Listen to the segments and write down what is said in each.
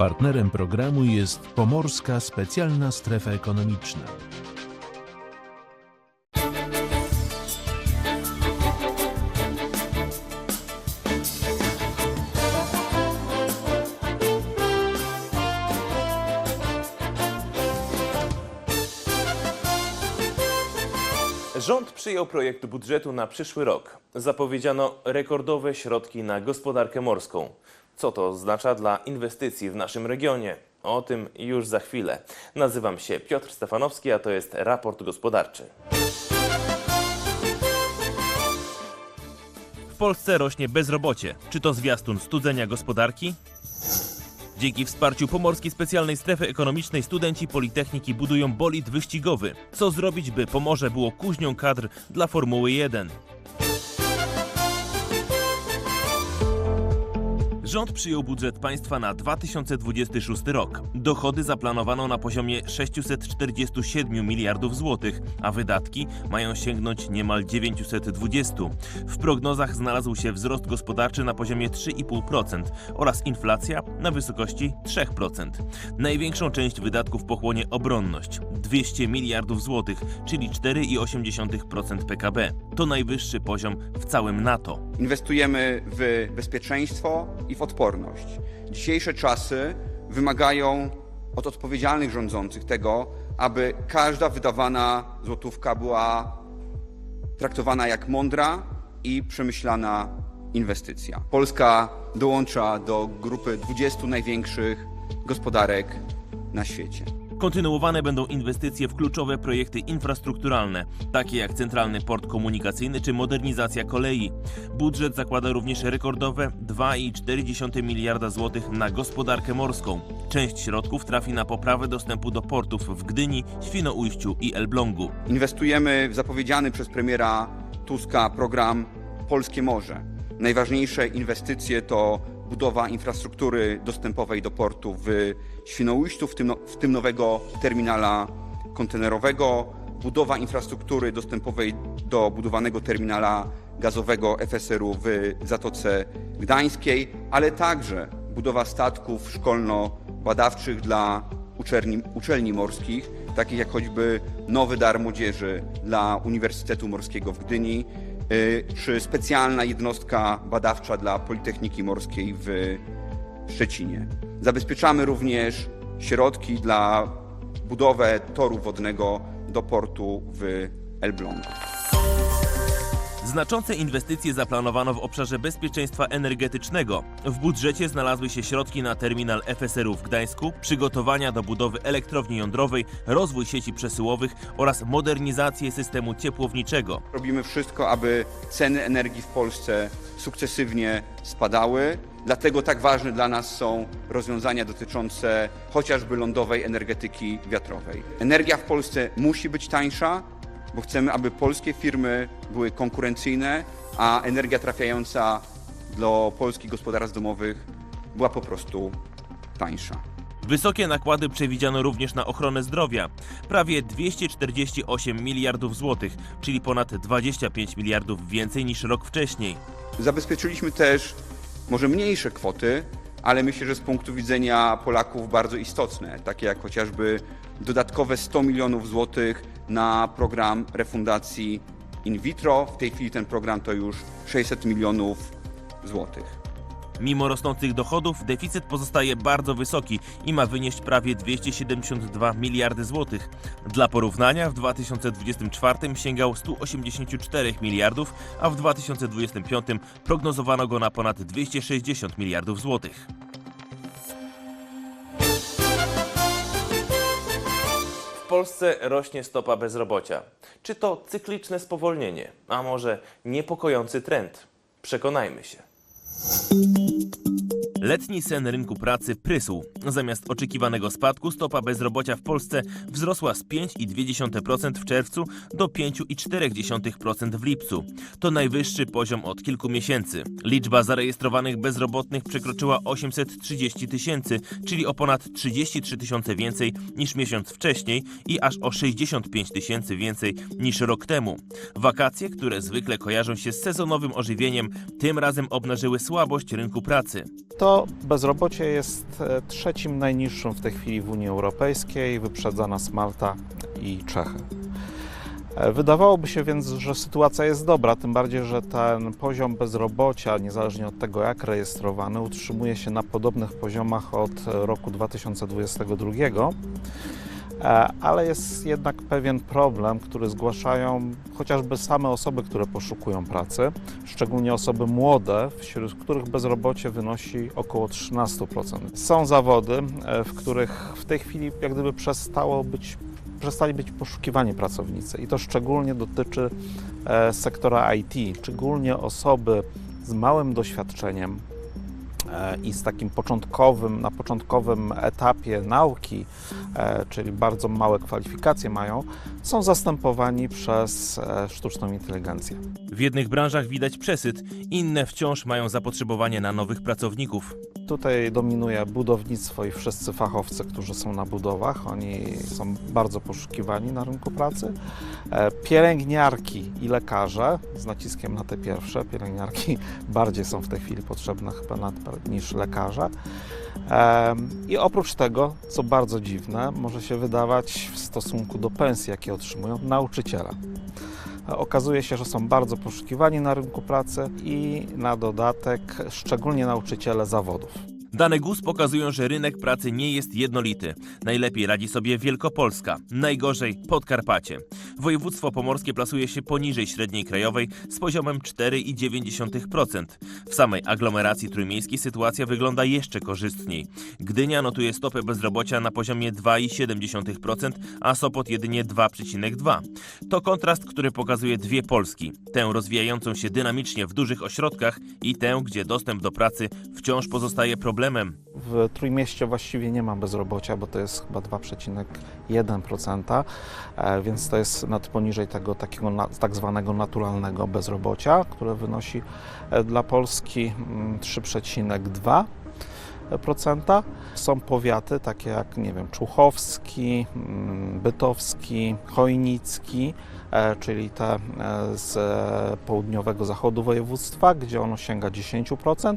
Partnerem programu jest Pomorska Specjalna Strefa Ekonomiczna. Rząd przyjął projekt budżetu na przyszły rok. Zapowiedziano rekordowe środki na gospodarkę morską. Co to oznacza dla inwestycji w naszym regionie? O tym już za chwilę. Nazywam się Piotr Stefanowski, a to jest raport gospodarczy. W Polsce rośnie bezrobocie. Czy to zwiastun studzenia gospodarki? Dzięki wsparciu Pomorskiej Specjalnej Strefy Ekonomicznej studenci Politechniki budują bolid wyścigowy. Co zrobić, by Pomorze było kuźnią kadr dla Formuły 1? Rząd przyjął budżet państwa na 2026 rok. Dochody zaplanowano na poziomie 647 miliardów złotych, a wydatki mają sięgnąć niemal 920. W prognozach znalazł się wzrost gospodarczy na poziomie 3,5% oraz inflacja na wysokości 3%. Największą część wydatków pochłonie obronność 200 miliardów złotych, czyli 4,8% PKB. To najwyższy poziom w całym NATO. Inwestujemy w bezpieczeństwo i w odporność. Dzisiejsze czasy wymagają od odpowiedzialnych rządzących tego, aby każda wydawana złotówka była traktowana jak mądra i przemyślana inwestycja. Polska dołącza do grupy 20 największych gospodarek na świecie. Kontynuowane będą inwestycje w kluczowe projekty infrastrukturalne, takie jak Centralny Port Komunikacyjny czy modernizacja kolei. Budżet zakłada również rekordowe 2,4 miliarda złotych na gospodarkę morską. Część środków trafi na poprawę dostępu do portów w Gdyni, Świnoujściu i Elblągu. Inwestujemy w zapowiedziany przez premiera Tuska program Polskie Morze. Najważniejsze inwestycje to budowa infrastruktury dostępowej do portu w Świnoujściu, w tym, no- w tym nowego terminala kontenerowego, budowa infrastruktury dostępowej do budowanego terminala gazowego FSR-u w Zatoce Gdańskiej, ale także budowa statków szkolno-badawczych dla uczelni, uczelni morskich, takich jak choćby Nowy Dar Młodzieży dla Uniwersytetu Morskiego w Gdyni, czy specjalna jednostka badawcza dla Politechniki Morskiej w Szczecinie. Zabezpieczamy również środki dla budowę toru wodnego do portu w Elblągu. Znaczące inwestycje zaplanowano w obszarze bezpieczeństwa energetycznego. W budżecie znalazły się środki na terminal FSR-u w Gdańsku, przygotowania do budowy elektrowni jądrowej, rozwój sieci przesyłowych oraz modernizację systemu ciepłowniczego. Robimy wszystko, aby ceny energii w Polsce sukcesywnie spadały. Dlatego tak ważne dla nas są rozwiązania dotyczące chociażby lądowej energetyki wiatrowej. Energia w Polsce musi być tańsza, bo chcemy, aby polskie firmy były konkurencyjne, a energia trafiająca do polskich gospodarstw domowych była po prostu tańsza. Wysokie nakłady przewidziano również na ochronę zdrowia. Prawie 248 miliardów złotych, czyli ponad 25 miliardów więcej niż rok wcześniej. Zabezpieczyliśmy też może mniejsze kwoty, ale myślę, że z punktu widzenia Polaków bardzo istotne, takie jak chociażby dodatkowe 100 milionów złotych na program refundacji in vitro. W tej chwili ten program to już 600 milionów złotych. Mimo rosnących dochodów, deficyt pozostaje bardzo wysoki i ma wynieść prawie 272 miliardy złotych. Dla porównania w 2024 sięgał 184 miliardów, a w 2025 prognozowano go na ponad 260 miliardów złotych. Polsce rośnie stopa bezrobocia. Czy to cykliczne spowolnienie, a może niepokojący trend? Przekonajmy się. Letni sen rynku pracy prysł. Zamiast oczekiwanego spadku stopa bezrobocia w Polsce wzrosła z 5,2% w czerwcu do 5,4% w lipcu. To najwyższy poziom od kilku miesięcy. Liczba zarejestrowanych bezrobotnych przekroczyła 830 tysięcy, czyli o ponad 33 tysiące więcej niż miesiąc wcześniej i aż o 65 tysięcy więcej niż rok temu. Wakacje, które zwykle kojarzą się z sezonowym ożywieniem, tym razem obnażyły słabość rynku pracy. To bezrobocie jest e, trzecim najniższym w tej chwili w Unii Europejskiej, wyprzedza nas Malta i Czechy. E, Wydawałoby się więc, że sytuacja jest dobra, tym bardziej, że ten poziom bezrobocia, niezależnie od tego jak rejestrowany, utrzymuje się na podobnych poziomach od roku 2022. E, Ale jest jednak pewien problem, który zgłaszają chociażby same osoby, które poszukują pracy, szczególnie osoby młode, wśród których bezrobocie wynosi około 13%. Są zawody, e, w których w tej chwili jak gdyby przestało być, przestali być poszukiwani pracownicy i to szczególnie dotyczy e, sektora IT, szczególnie osoby z małym doświadczeniem i z takim początkowym, na początkowym etapie nauki, e, czyli bardzo małe kwalifikacje mają, są zastępowani przez e, sztuczną inteligencję. W jednych branżach widać przesyt, inne wciąż mają zapotrzebowanie na nowych pracowników. Tutaj dominuje budownictwo i wszyscy fachowcy, którzy są na budowach. Oni są bardzo poszukiwani na rynku pracy. E, Pielęgniarki i lekarze, z naciskiem na te pierwsze, pielęgniarki bardziej są w tej chwili potrzebne chyba niż lekarze. I oprócz tego, co bardzo dziwne, może się wydawać w stosunku do pensji, jakie otrzymują nauczyciele. Okazuje się, że są bardzo poszukiwani na rynku pracy i na dodatek szczególnie nauczyciele zawodów. Dane GUS pokazują, że rynek pracy nie jest jednolity. Najlepiej radzi sobie Wielkopolska, najgorzej Podkarpacie. Województwo pomorskie plasuje się poniżej średniej krajowej z poziomem 4,9%. W samej aglomeracji trójmiejskiej sytuacja wygląda jeszcze korzystniej. Gdynia notuje stopę bezrobocia na poziomie 2,7%, a Sopot jedynie 2,2%. To kontrast, który pokazuje dwie Polski. Tę rozwijającą się dynamicznie w dużych ośrodkach i tę, gdzie dostęp do pracy wciąż pozostaje problemem problemem. W Trójmieście właściwie nie ma bezrobocia, bo to jest chyba 2,1%, e, więc to jest nad poniżej tego takiego tak zwanego naturalnego bezrobocia, które wynosi e, dla Polski mm, 3,2%. 0,5%. Są powiaty takie jak, nie wiem, Czuchowski, mm, Bytowski, Chojnicki, e, czyli te e, z południowego zachodu województwa, gdzie ono sięga 10%.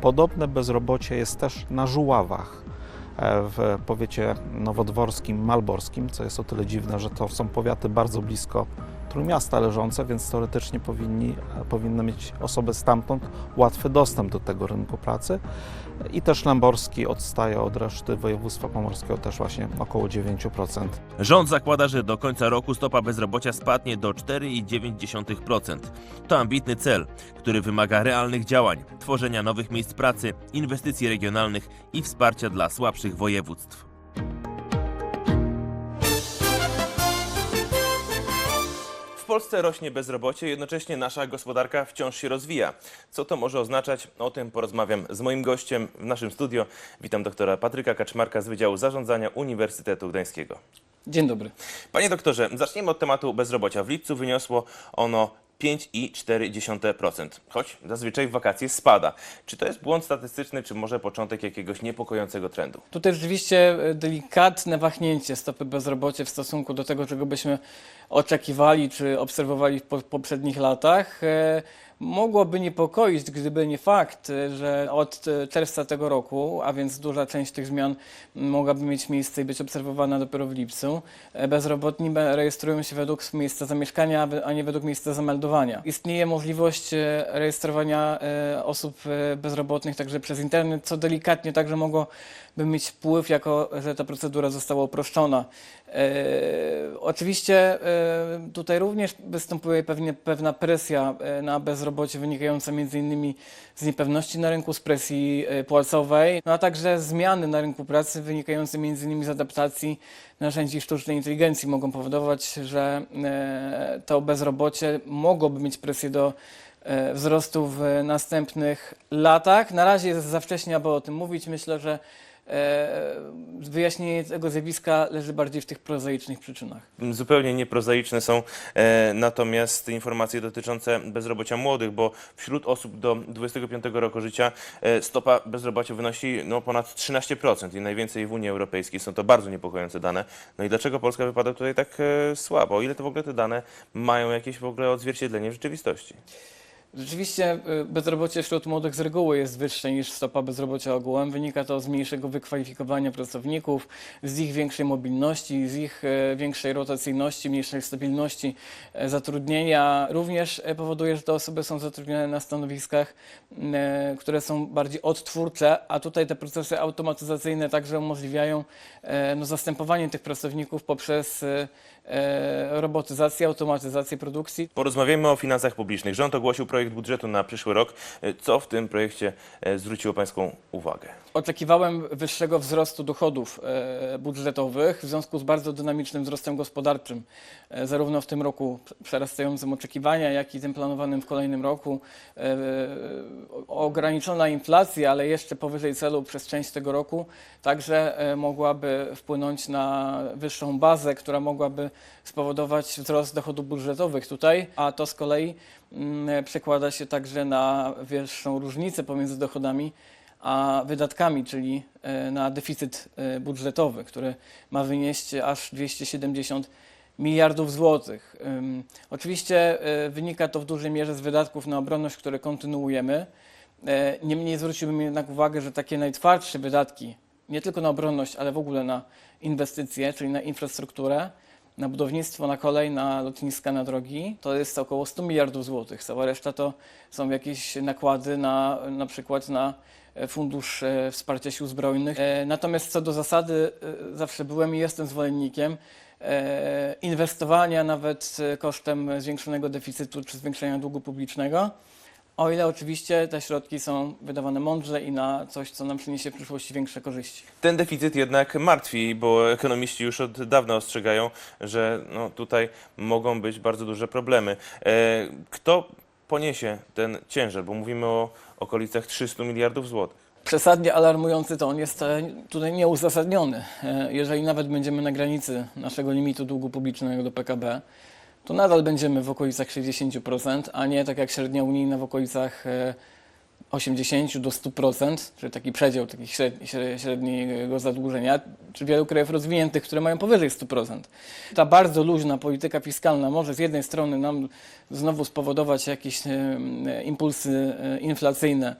Podobne bezrobocie jest też na Żuławach e, w powiecie nowodworskim, malborskim, co jest o tyle dziwne, że to są powiaty bardzo blisko Trójmiasta leżące, więc teoretycznie powinni, powinny mieć osoby stamtąd łatwy dostęp do tego rynku pracy. I też Lęborski odstaje od reszty województwa pomorskiego też właśnie około 9%. Rząd zakłada, że do końca roku stopa bezrobocia spadnie do 4,9%. To ambitny cel, który wymaga realnych działań, tworzenia nowych miejsc pracy, inwestycji regionalnych i wsparcia dla słabszych województw. Polsce rośnie bezrobocie, jednocześnie nasza gospodarka wciąż się rozwija. Co to może oznaczać? O tym porozmawiam z moim gościem w naszym studio. Witam doktora Patryka Kaczmarka z Wydziału Zarządzania Uniwersytetu Gdańskiego. Dzień dobry. Panie doktorze, zaczniemy od tematu bezrobocia. W lipcu wyniosło ono 5,4%, choć zazwyczaj w wakacje spada. Czy to jest błąd statystyczny, czy może początek jakiegoś niepokojącego trendu? Tutaj rzeczywiście e, delikatne wahnięcie stopy bezrobocia w stosunku do tego, czego byśmy oczekiwali czy obserwowali w po- poprzednich latach. Mogłoby niepokoić, gdyby nie fakt, e, że od e, czerwca tego roku, a więc duża część tych zmian mogłaby mieć miejsce i być obserwowana dopiero w lipcu, e, bezrobotni be- rejestrują się według miejsca zamieszkania, a nie według miejsca zameldowania. Istnieje możliwość e, rejestrowania e, osób bezrobotnych także przez internet, co delikatnie także mogłoby mieć wpływ, jako że ta procedura została uproszczona. Oczywiście tutaj również występuje pewnie pewna presja na bezrobocie wynikająca m.in. z niepewności na rynku, z presji e, płacowej, no a także zmiany na rynku pracy wynikające m.in. z adaptacji narzędzi sztucznej inteligencji mogą powodować, że e, to bezrobocie mogłoby mieć presję do e, wzrostu w następnych latach. Na razie jest za wcześnie, aby o tym mówić. Myślę, że wyjaśnienie tego zjawiska leży bardziej w tych prozaicznych przyczynach. Zupełnie nieprozaiczne są e, natomiast informacje dotyczące bezrobocia młodych, bo wśród osób do 25 roku życia e, stopa bezrobocia wynosi no, ponad 13% i najwięcej w Unii Europejskiej. Są to bardzo niepokojące dane. No i dlaczego Polska wypada tutaj tak e, słabo? O ile to w ogóle te dane mają jakieś w ogóle odzwierciedlenie w rzeczywistości? Rzeczywiście y, bezrobocie wśród młodych z reguły jest wyższe niż stopa bezrobocia ogółem. Wynika to z mniejszego wykwalifikowania pracowników, z ich większej mobilności, z ich e, większej rotacyjności, mniejszej stabilności e, zatrudnienia. Również e, powoduje, że te osoby są zatrudnione na stanowiskach, e, które są bardziej odtwórcze, a tutaj te procesy automatyzacyjne także umożliwiają no, zastępowanie tych pracowników poprzez e, robotyzację, automatyzację produkcji. Porozmawiamy o finansach publicznych. Rząd ogłosił projekt budżetu na przyszły rok. E, Co w tym projekcie e, zwróciło Pańską uwagę? Oczekiwałem wyższego wzrostu dochodów e, budżetowych w związku z bardzo dynamicznym wzrostem gospodarczym, e, zarówno w tym roku przerastającym oczekiwania, jak i tym planowanym w kolejnym roku. E, Ograniczona inflacja, ale jeszcze powyżej celu przez część tego roku, także e, mogłaby wpłynąć na wyższą bazę, która mogłaby spowodować wzrost dochodów budżetowych tutaj, a to z kolei mm, przekłada się także na wyższą różnicę pomiędzy dochodami a wydatkami, czyli e, na deficyt e, budżetowy, który ma wynieść aż 270 miliardów złotych. Oczywiście e, wynika to w dużej mierze z wydatków na obronność, które kontynuujemy. Niemniej zwróciłbym jednak uwagę, że takie najtwardsze wydatki, nie tylko na obronność, ale w ogóle na inwestycje, czyli na infrastrukturę, na budownictwo, na kolej, na lotniska, na drogi, to jest około 100 miliardów złotych. Cała reszta to są jakieś nakłady na, na przykład na e, Fundusz e, Wsparcia Sił Zbrojnych. E, Natomiast co do zasady, zawsze byłem i jestem zwolennikiem inwestowania nawet kosztem zwiększonego deficytu czy zwiększenia długu publicznego. O ile oczywiście te środki są wydawane mądrze i na coś, co nam przyniesie w przyszłości większe korzyści. Ten deficyt jednak martwi, bo ekonomiści już od dawna ostrzegają, że no, tutaj mogą być bardzo duże problemy. E, Kto poniesie ten ciężar? Bo mówimy o okolicach 300 miliardów złotych. Przesadnie alarmujący ton jest e, tutaj nieuzasadniony. E, Jeżeli nawet będziemy na granicy naszego limitu długu publicznego do PKB, to nadal będziemy w okolicach 60%, a nie tak jak średnia unijna w okolicach e, 80 do 100%, czyli taki przedział takich średni, śre- średniego zadłużenia, czy wielu krajów rozwiniętych, które mają powyżej 100%. Ta bardzo luźna polityka fiskalna może z jednej strony nam znowu spowodować jakieś e, e, impulsy e, inflacyjne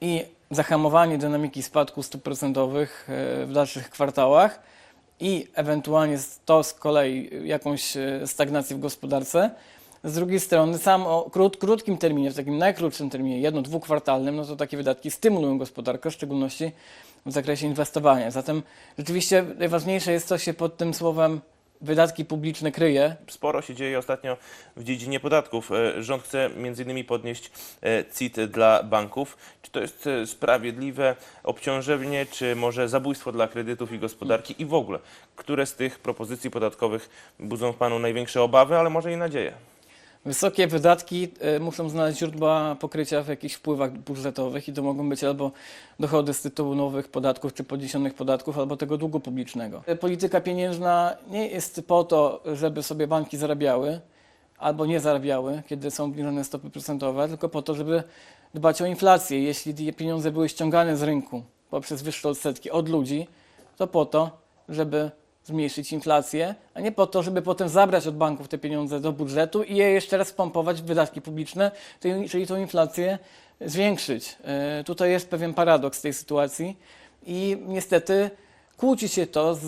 i zahamowanie dynamiki spadku stóp procentowych e, w dalszych kwartałach i ewentualnie to z kolei jakąś e, stagnację w gospodarce. Z drugiej strony, sam o krót, krótkim terminie, w takim najkrótszym terminie, jedno, dwukwartalnym, no to takie wydatki stymulują gospodarkę, w szczególności w zakresie inwestowania. Zatem rzeczywiście najważniejsze jest, co się pod tym słowem wydatki publiczne kryje. Sporo się dzieje ostatnio w dziedzinie podatków. E, Rząd chce m.in. podnieść e, CIT dla banków. Czy to jest e, sprawiedliwe obciążenie, czy może zabójstwo dla kredytów i gospodarki i w ogóle? Które z tych propozycji podatkowych budzą w Panu największe obawy, ale może i nadzieje? Wysokie wydatki y, muszą znaleźć źródła pokrycia w jakichś wpływach budżetowych i to mogą być albo dochody z tytułu nowych podatków czy podniesionych podatków, albo tego długu publicznego. Y, Polityka pieniężna nie jest po to, żeby sobie banki zarabiały albo nie zarabiały, kiedy są obniżone stopy procentowe, tylko po to, żeby dbać o inflację. Jeśli pieniądze były ściągane z rynku poprzez wyższe odsetki od ludzi, to po to, żeby zmniejszyć inflację, a nie po to, żeby potem zabrać od banków te pieniądze do budżetu i je jeszcze raz pompować w wydatki publiczne, czyli- tą inflację zwiększyć. E, Tutaj jest pewien paradoks tej sytuacji i niestety kłóci się to z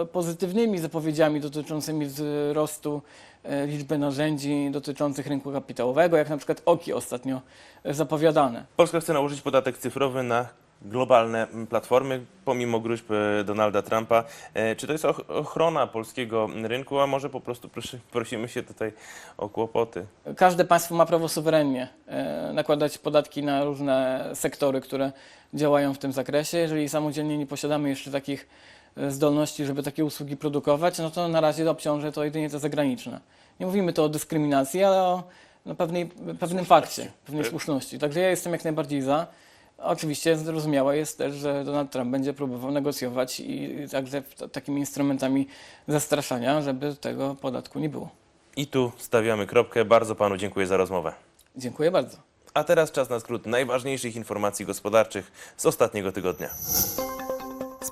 e, pozytywnymi zapowiedziami dotyczącymi wzrostu e, liczby narzędzi dotyczących rynku kapitałowego, jak na przykład OKI ostatnio zapowiadane. Polska chce nałożyć podatek cyfrowy na globalne platformy, pomimo gruźb e, Donalda Trumpa. E, Czy to jest och- ochrona polskiego rynku, a może po prostu prosi, prosimy się tutaj o kłopoty? Każde państwo ma prawo suwerennie e, nakładać podatki na różne sektory, które działają w tym zakresie. Jeżeli samodzielnie nie posiadamy jeszcze takich zdolności, żeby takie usługi produkować, no to na razie obciąży to jedynie te zagraniczne. Nie mówimy tu o dyskryminacji, ale o no, pewnej, pewnym fakcie, pewnej słuszności. Także ja jestem jak najbardziej za. Oczywiście zrozumiałe jest też, że Donald Trump będzie próbował negocjować i także takimi instrumentami zastraszania, żeby tego podatku nie było. I tu stawiamy kropkę. Bardzo Panu dziękuję za rozmowę. Dziękuję bardzo. A teraz czas na skrót najważniejszych informacji gospodarczych z ostatniego tygodnia.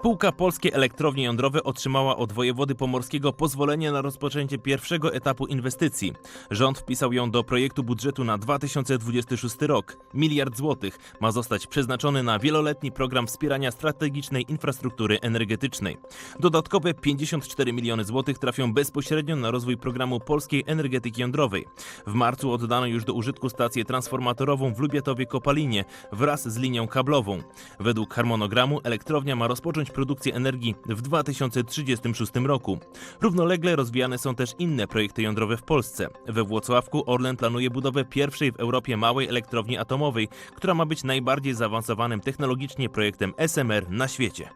Spółka Polskie Elektrownie Jądrowe otrzymała od wojewody pomorskiego pozwolenie na rozpoczęcie pierwszego etapu inwestycji. Rząd wpisał ją do projektu budżetu na 2026 rok. Miliard złotych ma zostać przeznaczony na wieloletni program wspierania strategicznej infrastruktury energetycznej. Dodatkowe 54 miliony złotych trafią bezpośrednio na rozwój programu polskiej energetyki jądrowej. W marcu oddano już do użytku stację transformatorową w Lubiatowie Kopalinie wraz z linią kablową. Według harmonogramu elektrownia ma rozpocząć produkcję energii w 2036 roku. Równolegle rozwijane są też inne projekty jądrowe w Polsce. We Włocławku Orlen planuje budowę pierwszej w Europie małej elektrowni atomowej, która ma być najbardziej zaawansowanym technologicznie projektem SMR na świecie.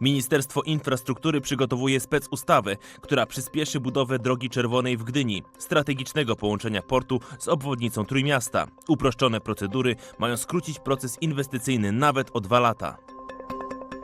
Ministerstwo Infrastruktury przygotowuje specustawę, która przyspieszy budowę drogi czerwonej w Gdyni, strategicznego połączenia portu z obwodnicą Trójmiasta. Uproszczone procedury mają skrócić proces inwestycyjny nawet o dwa lata.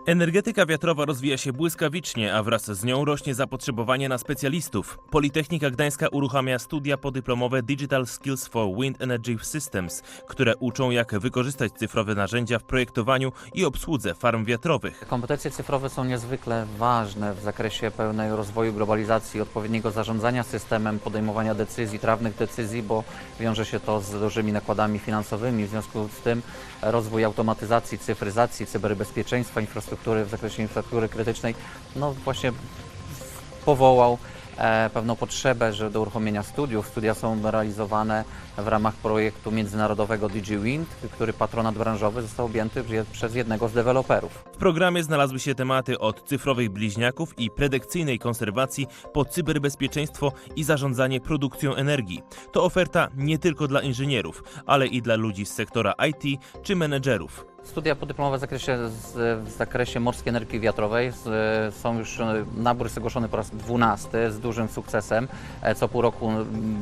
Energetyka wiatrowa rozwija się błyskawicznie, a wraz z nią rośnie zapotrzebowanie na specjalistów. Politechnika Gdańska uruchamia studia podyplomowe Digital Skills for Wind Energy Systems, które uczą jak wykorzystać cyfrowe narzędzia w projektowaniu i obsłudze farm wiatrowych. Kompetencje cyfrowe są niezwykle ważne w zakresie pełnej rozwoju globalizacji, odpowiedniego zarządzania systemem, podejmowania decyzji, trawnych decyzji, bo wiąże się to z dużymi nakładami finansowymi. W związku z tym rozwój automatyzacji, cyfryzacji, cyberbezpieczeństwa, infrastruktury w zakresie infrastruktury krytycznej, no właśnie powołał pewną potrzebę, że do uruchomienia studiów. Studia są realizowane w ramach projektu międzynarodowego DigiWind, który patronat branżowy został objęty przez jednego z deweloperów. W programie znalazły się tematy od cyfrowych bliźniaków i predykcyjnej konserwacji po cyberbezpieczeństwo i zarządzanie produkcją energii. To oferta nie tylko dla inżynierów, ale i dla ludzi z sektora IT czy menedżerów. Studia podyplomowe w zakresie, w zakresie morskiej energii wiatrowej są już, e, nabór jest ogłoszony po raz 12 z dużym sukcesem. E, Co pół roku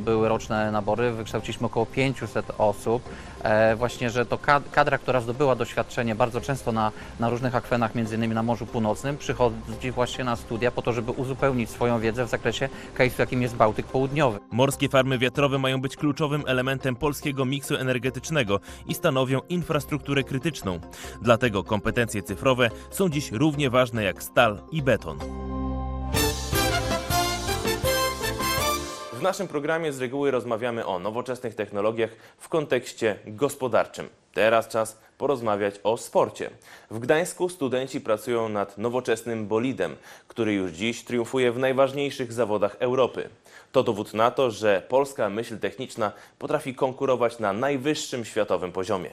były roczne nabory, wykształciliśmy około 500 osób. E, Właśnie, że to kad- kadra, która zdobyła doświadczenie bardzo często na, na różnych akwenach, między innymi na Morzu Północnym, przychodzi właśnie na studia po to, żeby uzupełnić swoją wiedzę w zakresie case'u, jakim jest Bałtyk Południowy. Morskie farmy wiatrowe mają być kluczowym elementem polskiego miksu energetycznego i stanowią infrastrukturę krytyczną. Dlatego kompetencje cyfrowe są dziś równie ważne jak stal i beton. W naszym programie z reguły rozmawiamy o nowoczesnych technologiach w kontekście gospodarczym. Teraz czas porozmawiać o sporcie. W Gdańsku studenci pracują nad nowoczesnym bolidem, który już dziś triumfuje w najważniejszych zawodach Europy. To dowód na to, że polska myśl techniczna potrafi konkurować na najwyższym światowym poziomie.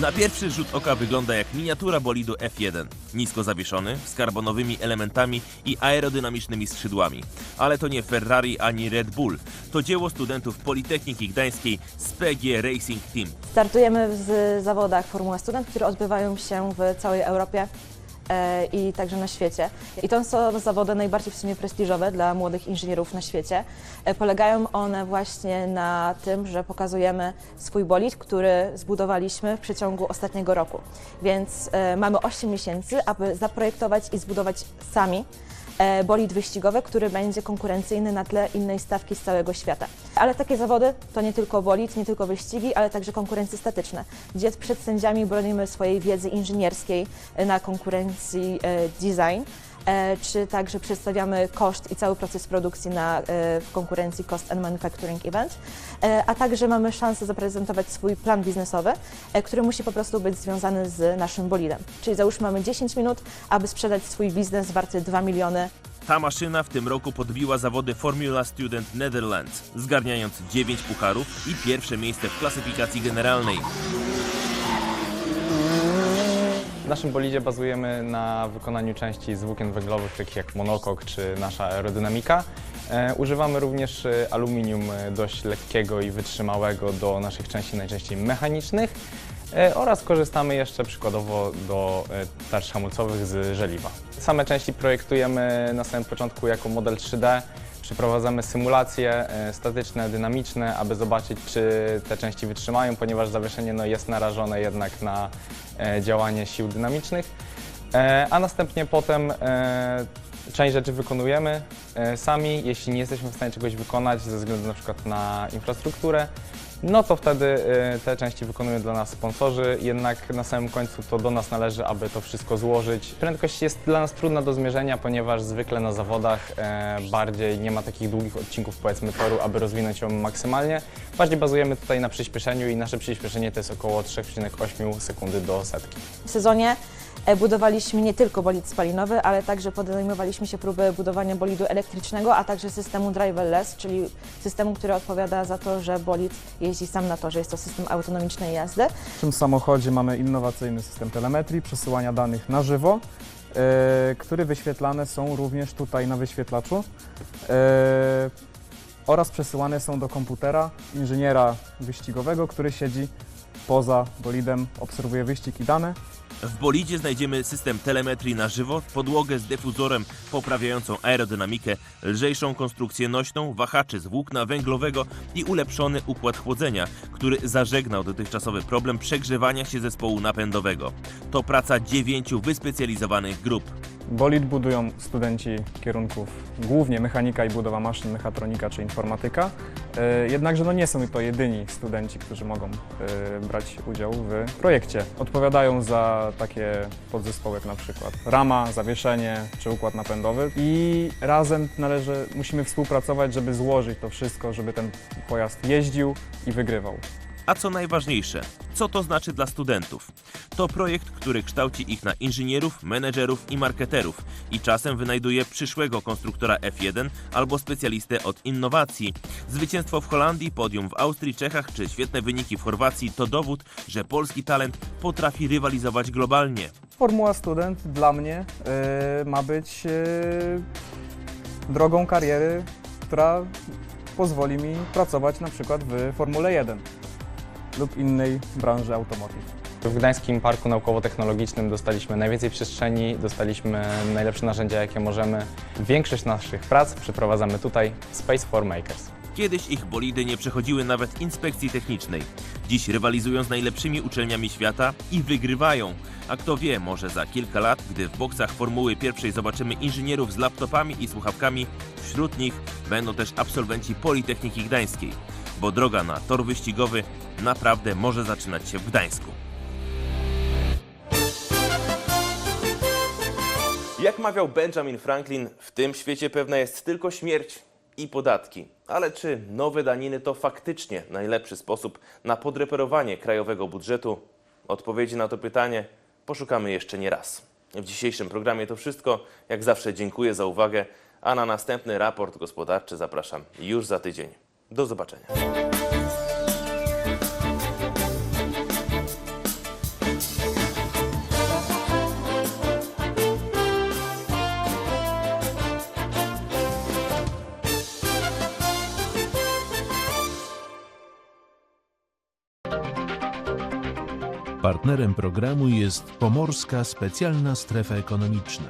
Na pierwszy rzut oka wygląda jak miniatura bolidu F1. Nisko zawieszony, z karbonowymi elementami i aerodynamicznymi skrzydłami. Ale to nie Ferrari ani Red Bull. To dzieło studentów Politechniki Gdańskiej z PG Racing Team. Startujemy w zawodach Formuła Student, które odbywają się w całej Europie i także na świecie. I to są zawody najbardziej w sumie prestiżowe dla młodych inżynierów na świecie. E, Polegają one właśnie na tym, że pokazujemy swój bolid, który zbudowaliśmy w przeciągu ostatniego roku. Więc e, mamy 8 miesięcy, aby zaprojektować i zbudować sami e, bolid wyścigowy, który będzie konkurencyjny na tle innej stawki z całego świata. Ale takie zawody to nie tylko bolid, nie tylko wyścigi, ale także konkurencje statyczne, gdzie przed sędziami bronimy swojej wiedzy inżynierskiej e, na konkurencji e, design, e, czy także przedstawiamy koszt i cały proces produkcji na, e, w konkurencji Cost and Manufacturing Event, e, a także mamy szansę zaprezentować swój plan biznesowy, e, który musi po prostu być związany z naszym bolidem. Czyli załóżmy mamy 10 minut, aby sprzedać swój biznes warty 2 miliony Ta maszyna w tym roku podbiła zawody Formula Student Netherlands, zgarniając 9 pucharów i pierwsze miejsce w klasyfikacji generalnej. W naszym bolidzie bazujemy na wykonaniu części z włókien węglowych, takich jak monokok czy nasza aerodynamika. E, używamy również e, aluminium e, dość lekkiego i wytrzymałego do naszych części najczęściej mechanicznych oraz korzystamy jeszcze przykładowo do tarcz hamulcowych z żeliwa. Same części projektujemy na samym początku jako model 3D. Przeprowadzamy symulacje e, statyczne, dynamiczne, aby zobaczyć, czy te części wytrzymają, ponieważ zawieszenie no, jest narażone jednak na e, działanie sił dynamicznych. E, A następnie potem część rzeczy wykonujemy sami, jeśli nie jesteśmy w stanie czegoś wykonać ze względu na przykład na infrastrukturę no to wtedy y, te części wykonują dla nas sponsorzy, jednak na samym końcu to do nas należy, aby to wszystko złożyć. Prędkość jest dla nas trudna do zmierzenia, ponieważ zwykle na zawodach e, bardziej nie ma takich długich odcinków powiedzmy toru, aby rozwinąć ją maksymalnie. Bardziej bazujemy tutaj na przyspieszeniu i nasze przyspieszenie to jest około 3,8 sekundy do setki. W sezonie budowaliśmy nie tylko bolid spalinowy, ale także podejmowaliśmy się próby budowania bolidu elektrycznego, a także systemu driverless, czyli systemu, który odpowiada za to, że bolid jeździ sam na torze. Jest to system autonomicznej jazdy. W tym samochodzie mamy innowacyjny system telemetrii, przesyłania danych na żywo, e, które wyświetlane są również tutaj na wyświetlaczu e, oraz przesyłane są do komputera inżyniera wyścigowego, który siedzi poza bolidem, obserwuje wyścig i dane. W bolidzie znajdziemy system telemetrii na żywo, podłogę z dyfuzorem poprawiającą aerodynamikę, lżejszą konstrukcję nośną, wahaczy z włókna węglowego i ulepszony układ chłodzenia, który zażegnał dotychczasowy problem przegrzewania się zespołu napędowego. To praca dziewięciu wyspecjalizowanych grup. Bolid budują studenci kierunków głównie mechanika i budowa maszyn, mechatronika czy informatyka. E, Jednakże no nie są to jedyni studenci, którzy mogą e, brać udział w projekcie. Odpowiadają za takie podzespoły jak na przykład rama, zawieszenie czy układ napędowy i razem należy, musimy współpracować, żeby złożyć to wszystko, żeby ten pojazd jeździł i wygrywał. A co najważniejsze, co to znaczy dla studentów? To projekt, który kształci ich na inżynierów, menedżerów i marketerów i czasem wynajduje przyszłego konstruktora F1 albo specjalistę od innowacji. Zwycięstwo w Holandii, podium w Austrii, Czechach czy świetne wyniki w Chorwacji to dowód, że polski talent potrafi rywalizować globalnie. Formuła Student dla mnie e, ma być e, drogą kariery, która pozwoli mi pracować na przykład w Formule 1 lub innej branży automotive. W Gdańskim Parku Naukowo-Technologicznym dostaliśmy najwięcej przestrzeni, dostaliśmy najlepsze narzędzia, jakie możemy. Większość naszych prac przeprowadzamy tutaj w Space for Makers. Kiedyś ich bolidy nie przechodziły nawet inspekcji technicznej. Dziś rywalizują z najlepszymi uczelniami świata i wygrywają. A kto wie, może za kilka lat, gdy w boksach Formuły pierwszej zobaczymy inżynierów z laptopami i słuchawkami, wśród nich będą też absolwenci Politechniki Gdańskiej. Bo droga na tor wyścigowy naprawdę może zaczynać się w Gdańsku. Jak mawiał Benjamin Franklin, w tym świecie pewna jest tylko śmierć i podatki. Ale czy nowe daniny to faktycznie najlepszy sposób na podreperowanie krajowego budżetu? Odpowiedzi na to pytanie poszukamy jeszcze nie raz. W dzisiejszym programie to wszystko. Jak zawsze dziękuję za uwagę, a na następny raport gospodarczy zapraszam już za tydzień. Do zobaczenia. Partnerem programu jest Pomorska Specjalna Strefa Ekonomiczna.